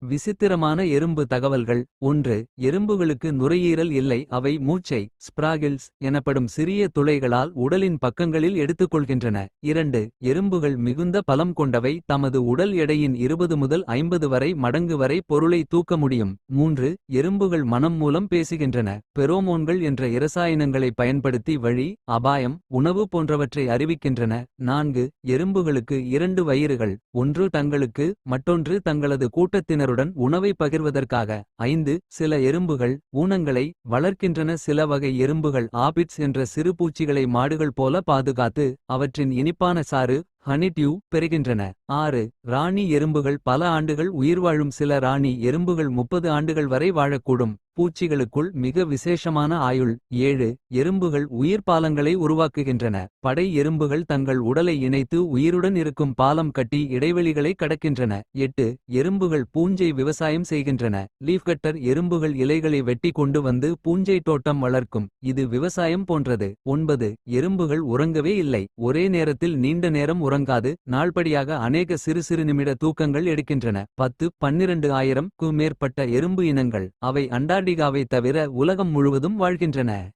விசித்திரமான எறும்பு தகவல்கள். ஒன்று எறும்புகளுக்கு நுரையீரல் இல்லை. அவை மூச்சை ஸ்ப்ராகில்ஸ் எனப்படும் சிறிய துளைகளால் உடலின் பக்கங்களில் எடுத்துக்கொள்கின்றன. இரண்டு எறும்புகள் மிகுந்த பலம் கொண்டவை. தமது உடல் எடையின் இருபது முதல் ஐம்பது வரை மடங்கு வரை பொருளை தூக்க முடியும். மூன்று எறும்புகள் மனம் மூலம் பேசுகின்றன. பெரோமோன்கள் என்ற இரசாயனங்களை பயன்படுத்தி வழி அபாயம் உணவு போன்றவற்றை அறிவிக்கின்றன. நான்கு எறும்புகளுக்கு இரண்டு வயிறுகள். ஒன்று தங்களுக்கு மற்றொன்று தங்களது கூட்டத்தினர் கூட்டத்தினருடன் உணவை பகிர்வதற்காக ஐந்து சில எறும்புகள் ஊனங்களை வளர்க்கின்றன. சில வகை எறும்புகள் ஆபிட்ஸ் என்ற சிறு பூச்சிகளை மாடுகள் போல பாதுகாத்து அவற்றின் இனிப்பான சாறு ஹனிட்யூ பெறுகின்றன. ஆறு ராணி எறும்புகள் பல ஆண்டுகள் உயிர் வாழும் சில ராணி எறும்புகள் முப்பது ஆண்டுகள் வரை வாழக்கூடும். பூச்சிகளுக்குள் மிக விசேஷமான ஆயுள் ஏழு எறும்புகள் உயிர் பாலங்களை உருவாக்குகின்றன. படை எறும்புகள் தங்கள் உடலை இணைத்து உயிருடன் இருக்கும் பாலம் கட்டி இடைவெளிகளை கடக்கின்றன. எட்டு எறும்புகள் பூஞ்சை விவசாயம் செய்கின்றன. லீஃப்கட்டர் எறும்புகள் இலைகளை வெட்டி கொண்டு வந்து பூஞ்சை தோட்டம் வளர்க்கும். இது விவசாயம் போன்றது. ஒன்பது எறும்புகள் உறங்கவே இல்லை. ஒரே நேரத்தில் நீண்ட நேரம் உறங்காது. நாள்படியாக அநேக சிறு சிறு நிமிட தூக்கங்கள் எடுக்கின்றன. பத்து பன்னிரண்டு ஆயிரம் க்கு மேற்பட்ட எறும்பு இனங்கள். அவை அண்டார்டிகாவை தவிர உலகம் முழுவதும் வாழ்கின்றன.